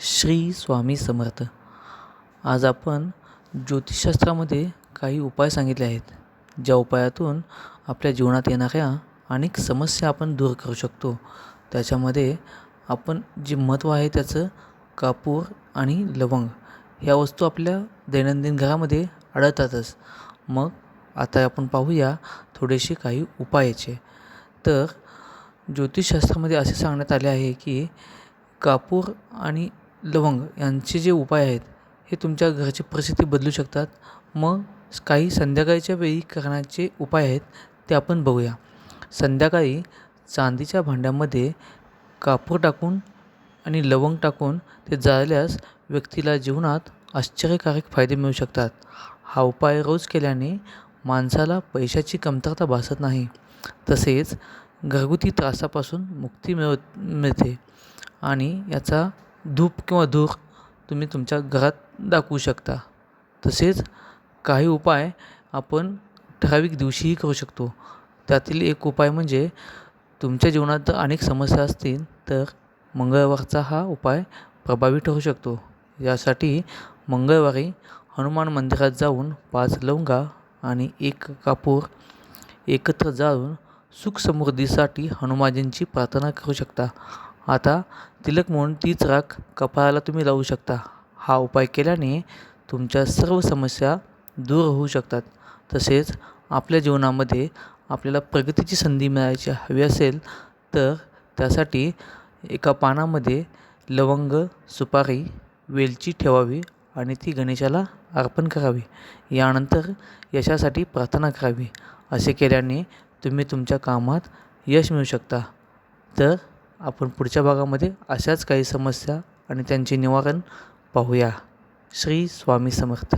श्री स्वामी समर्थ. आज आपण ज्योतिषशास्त्रामध्ये काही उपाय सांगितले आहेत ज्या उपायातून आपल्या जीवनात येणाऱ्या अनेक समस्या आपण दूर करू शकतो. त्याच्यामध्ये आपण जे महत्त्व आहे त्याचं कापूर आणि लवंग ह्या वस्तू आपल्या दैनंदिन घरामध्ये आढळतातच. मग आता आपण पाहूया थोडेसे काही उपायाचे. तर ज्योतिषशास्त्रामध्ये असे सांगण्यात आले आहे की कापूर आणि लवंग यांचे जे उपाय आहेत हे तुमच्या घरची परिस्थिती बदलू शकतात. मग काही संध्याकाळच्या वेळी करण्याचे उपाय आहेत ते आपण बघूया. संध्याकाळी चांदीच्या भांड्यामध्ये कापूर टाकून आणि लवंग टाकून ते जाळल्यास व्यक्तीला जीवनात आश्चर्यकारक फायदे मिळू शकतात. हा उपाय रोज केल्याने माणसाला पैशाची कमतरता भासत नाही. तसेच घरगुती त्रासापासून मुक्ती मिळत मिळते. आणि याचा धूप किंवा धूर तुम्ही तुमच्या घरात दाखवू शकता. तसेच काही उपाय आपण ठराविक दिवशीही करू शकतो. त्यातील एक उपाय म्हणजे तुमच्या जीवनात अनेक समस्या असतील तर मंगळवारचा हा उपाय प्रभावी ठरू शकतो. यासाठी मंगळवारी हनुमान मंदिरात जाऊन पाच लवंगा आणि एक कापूर एकत्र जाळून सुख समृद्धीसाठी हनुमानजींची प्रार्थना करू शकता. आता तिलक म्हणून तीच राख कपाळाला तुम्ही लावू शकता. हा उपाय केल्याने तुमच्या सर्व समस्या दूर होऊ शकतात. तसेच आपल्या जीवनामध्ये आपल्याला प्रगतीची संधी मिळायची हवी असेल तर त्यासाठी एका पानामध्ये लवंग सुपारी वेलची ठेवावी आणि ती गणेशाला अर्पण करावी. यानंतर यशासाठी प्रार्थना करावी. असे केल्याने तुम्ही तुमच्या कामात यश मिळू शकता. तर आपण पुढच्या भागामध्ये अशाच काही समस्या आणि त्यांचे निवारण पाहूया. श्री स्वामी समर्थ.